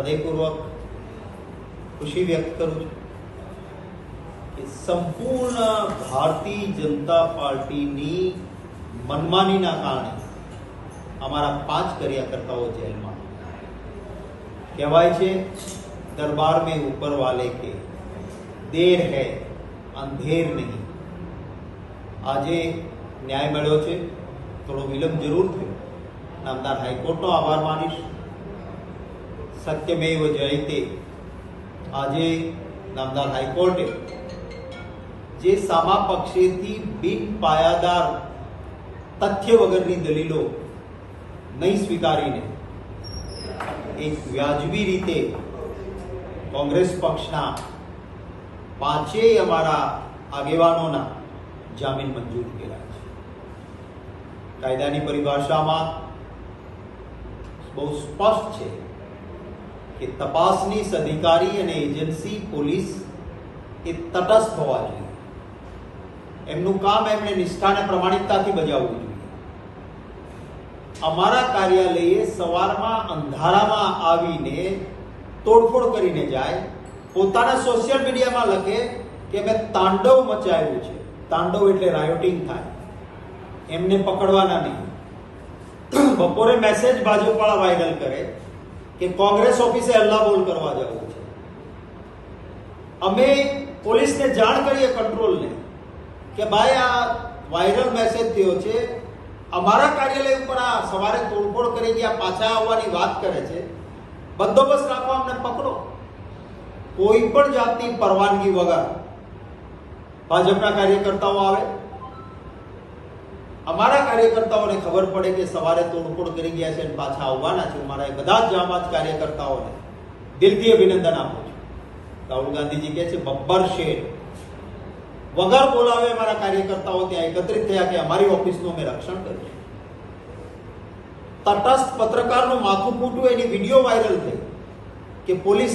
હૃદયપૂર્વક ખુશી વ્યક્ત કરું છું કે સંપૂર્ણ ભારતીય જનતા પાર્ટીની મનમાનીના કારણે અમારા પાંચ કાર્યકર્તાઓ જેલમાં કહેવાય છે, દરબાર મેં ઉપર વાલે કે દેર હૈ, અંધેર નહીં. આજે ન્યાય મળ્યો છે, થોડો વિલંબ જરૂર થયો. નામદાર હાઈકોર્ટનો આભાર માનીશ. સત્યમેવ જયતે આજે નામદાર હાઈકોર્ટે જે સામા પક્ષેથી બિન પાયાદાર તથ્ય વગરની દલીલો નહીં સ્વીકારીને એક વ્યાજબી રીતે કોંગ્રેસ પક્ષના પાંચેય અમારા આગેવાનોના જામીન મંજૂર કર્યા છે કાયદાની પરિભાષામાં બહુ સ્પષ્ટ છે કે તપાસની અધિકારી અને એજન્સી પોલીસ એ તટસ્થ હોવા જોઈએ. એમનું કામ એમણે નિષ્ઠાને પ્રમાણિકતાથી બજાવવું જોઈએ. અમારા કાર્યાલયે સવારમાં અંધારામાં આવીને તોડફોડ કરીને જાય, પોતાના સોશિયલ મીડિયામાં લખે કે મેં તાંડવ મચાવ્યું છે. તાંડવ એટલે રાયોટિંગ થાય. એમને પકડવાના નહીં. બપોરે મેસેજ ભાજપવાળા વાયરલ કરે કે કોંગ્રેસ ઓફિસે હલ્લા બોલ કરવા જવું છે. અમે પોલીસને જાણ કરીએ કંટ્રોલને કે ભાઈ, આ વાયરલ મેસેજ થયો છે. અમારા કાર્યાલય ઉપર આ સવારે તોડફોડ કરી ગયા, પાછા આવવાની વાત કરે છે. બંદોબસ્ત રાખવા અમને પકડો. કોઈ પણ જાતની પરવાનગી વગર ભાજપના કાર્યકર્તાઓ આવે. અમારા કાર્યકર્તાઓને ખબર પડે કે સવારે તોડફોડ કરી ગયા છે અને પાછા આવવાના છે. મારા એ બધા જ કાર્યકર્તાઓને દિલથી અભિનંદન આપું છું. રાહુલ ગાંધીજી કહે છે, બબ્બર શેર વગર બોલાવે અમારા કાર્યકર્તાઓ ત્યાં એકત્રિત થયા કે અમારી ઓફિસનું અમે રક્ષણ કર્યું તટસ્થ પત્રકારનું માથું ફૂટવું એની વીડિયો વાયરલ થઈ કે પોલીસ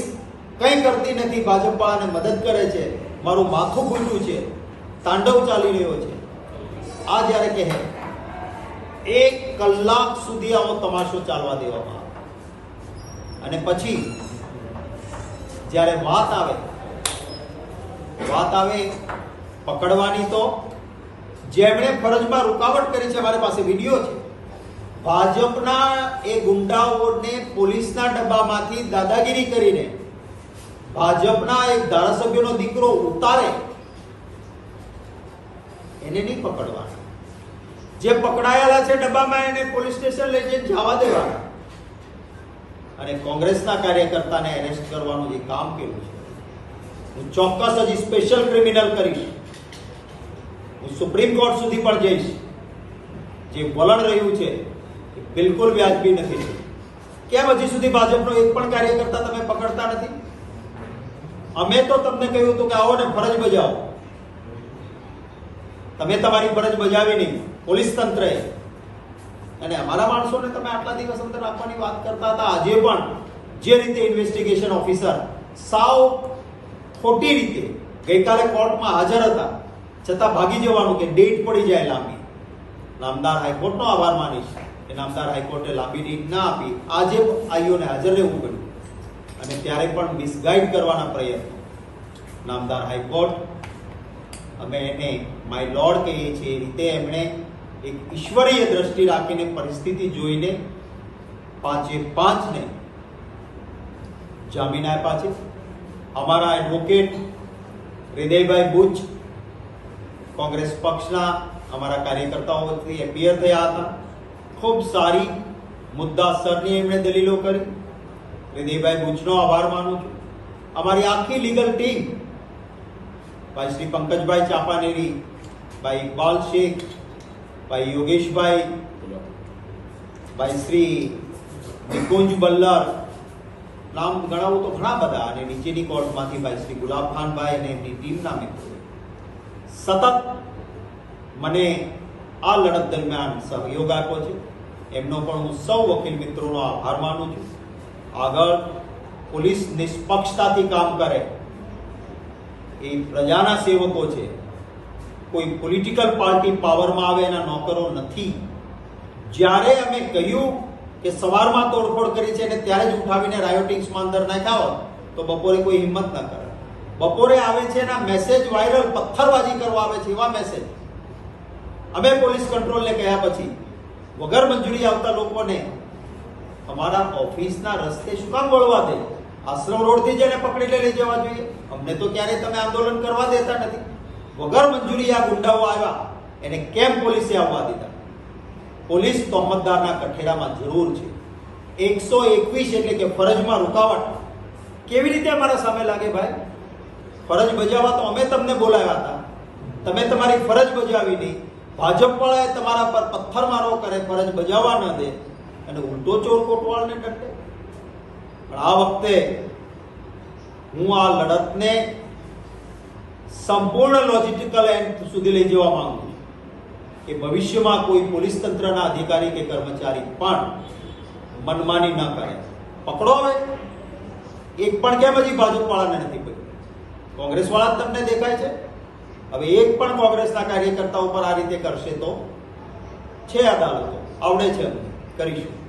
કંઈ કરતી નથી, ભાજપ મદદ કરે છે. મારું માથું ફૂટ્યું છે. તાંડવ ચાલી રહ્યો છે. આ જ્યારે કહે, એક કલાક સુધી આવો તમાશો ચાલવા દેવામાં આવે. અને પછી, જ્યારે વાત આવે વાત આવે પકડવાની તો જેમણે ફરજમાં રૂકાવટ કરી છે, મારી પાસે વીડિયો છે. ભાજપના એ ગુંડાઓને પોલીસના ડબ્બામાંથી દાદાગીરી કરીને ભાજપના એક ધારાસભ્યનો દીકરો ઉતારે, એને નહીં પકડવાના. જે પકડાયેલા છે ડબ્બામાં એને પોલીસ સ્ટેશન લઈ જઈને જવા દેવાના. અને કોંગ્રેસના કાર્યકર્તાને એરેસ્ટ કરવાનું જે કામ કર્યું છે, હું ચોક્કસ હજી સ્પેશિયલ ક્રિમિનલ કરીશ. હું સુપ્રીમ કોર્ટ સુધી પણ જઈશ. જે વલણ રહ્યું છે એ બિલકુલ વ્યાજબી નથી. કેમ હજી સુધી ભાજપનો એક પણ કાર્યકર્તા તમે પકડતા નથી? અમે તો તમને કહ્યું હતું કે આવો ને ફરજ બજાવો. તમે તમારી ફરજ બજાવીને પોલીસ તંત્રએ અને અમારા માણસોને તમે આટલા દિવસ અંદર આપવાની વાત કરતા હતા, આજે પણ જે રીતે ઇન્વેસ્ટિગેશન ઓફિસર સાવ ખોટી રીતે ગઈકાલે કોર્ટમાં હાજર હતા, છતાં ભાગી જવાનું કે ડેટ પડી જાય લાંબી. નામદાર હાઈકોર્ટનો આભાર માનીશ કે નામદાર હાઈકોર્ટે લાંબી ડેટ ના આપી, આજે આઈઓને હાજર રહેવું પડ્યું. અને ત્યારે પણ મિસગાઈડ કરવાના પ્રયત્નો. નામદાર હાઈકોર્ટ અમે એને માય લોર્ડ કહીએ છીએ. એ રીતે એમણે એક ઈશ્વરીય દ્રષ્ટિ રાખીને પરિસ્થિતિ જોઈને પાંચે પાંચને જામીન આપ્યા છે. અમારા એડવોકેટ હૃદયભાઈ બુચ, કોંગ્રેસ પક્ષના અમારા કાર્યકર્તાઓથી એપિયર થયા હતા. ખૂબ સારી મુદ્દાસરની એમણે દલીલો કરી. હૃદયભાઈ બુચનો આભાર માનું છું. અમારી આખી લીગલ ટીમ ભાઈ શ્રી પંકજભાઈ ચાપાનેરી, ભાઈ ઇકબાલ શેખ, ભાઈ યોગેશભાઈ, ભાઈ શ્રી નિકુંજ બલ્લર. નામ ગણાવું તો ઘણા બધા અને નીચેની કોર્ટમાંથી ભાઈ શ્રી ગુલાબ ખાનભાઈ અને એમની ટીમના મિત્રો. સતત મને આ લડત દરમિયાન સહયોગ આપ્યો છે. એમનો પણ હું સૌ વકીલ મિત્રોનો આભાર માનું છું. આગળ પોલીસ નિષ્પક્ષતાથી કામ કરે એ પ્રજાના સેવકો છે. કોઈ પોલિટિકલ પાર્ટી પાવરમાં આવે એના નોકરો નથી. જ્યારે અમે કહ્યું કે સવારમાં તોડફોડ કરી છે અને ત્યારે જ ઉઠાવીને રાયોટિંગ્સમાં અંદર નાખ્યા તો બપોરે કોઈ હિંમત ના કરે. બપોરે આવે છે એના મેસેજ વાયરલ પથ્થરબાજી કરવા આવે છે એવા મેસેજ અમે પોલીસ કંટ્રોલને કહ્યા પછી, વગર મંજૂરી આવતા લોકોને અમારા ઓફિસના રસ્તે શું કામ વળવા દે? આશ્રમ રોડથી જેને એને પકડીને લઈ જવા જોઈએ. અમને તો ક્યારેય તમે આંદોલન કરવા દેતા નથી. વગર મંજૂરી આ ગુંડાઓ આવ્યા, એને કેમ પોલીસે આવવા દીધા? પોલીસ તોહમતદારના કઠેડામાં જરૂર છે. એકસો એકવીસ એટલે કે ફરજમાં રૂકાવટ. કેવી રીતે અમારા સામે લાગે ભાઈ? ફરજ બજાવવા તો અમે તમને બોલાવ્યા હતા. તમે તમારી ફરજ બજાવી નહીં ભાજપ વાળાએ તમારા પર પથ્થરમારો કરે, ફરજ બજાવવા ન દે. અને ઉલટો ચોર કોટવાળને દંડે પણ આ વખતે હું આ લડતને સંપૂર્ણ લોજિસ્ટિકલ એન્ડ સુધી લઈ જવા માંગુ છું કે ભવિષ્યમાં કોઈ પોલીસ તંત્રના અધિકારી કે કર્મચારી પણ મનમાની ન કરે. પકડો હવે. એક પણ કેમ હજી ભાજપવાળાને નથી પકડ્યું? કોંગ્રેસ વાળા જ તમને દેખાય છે. હવે એક પણ કોંગ્રેસના કાર્યકર્તા ઉપર આ રીતે કરશે તો? છે અદાલતો. આવડે છે કરીશું.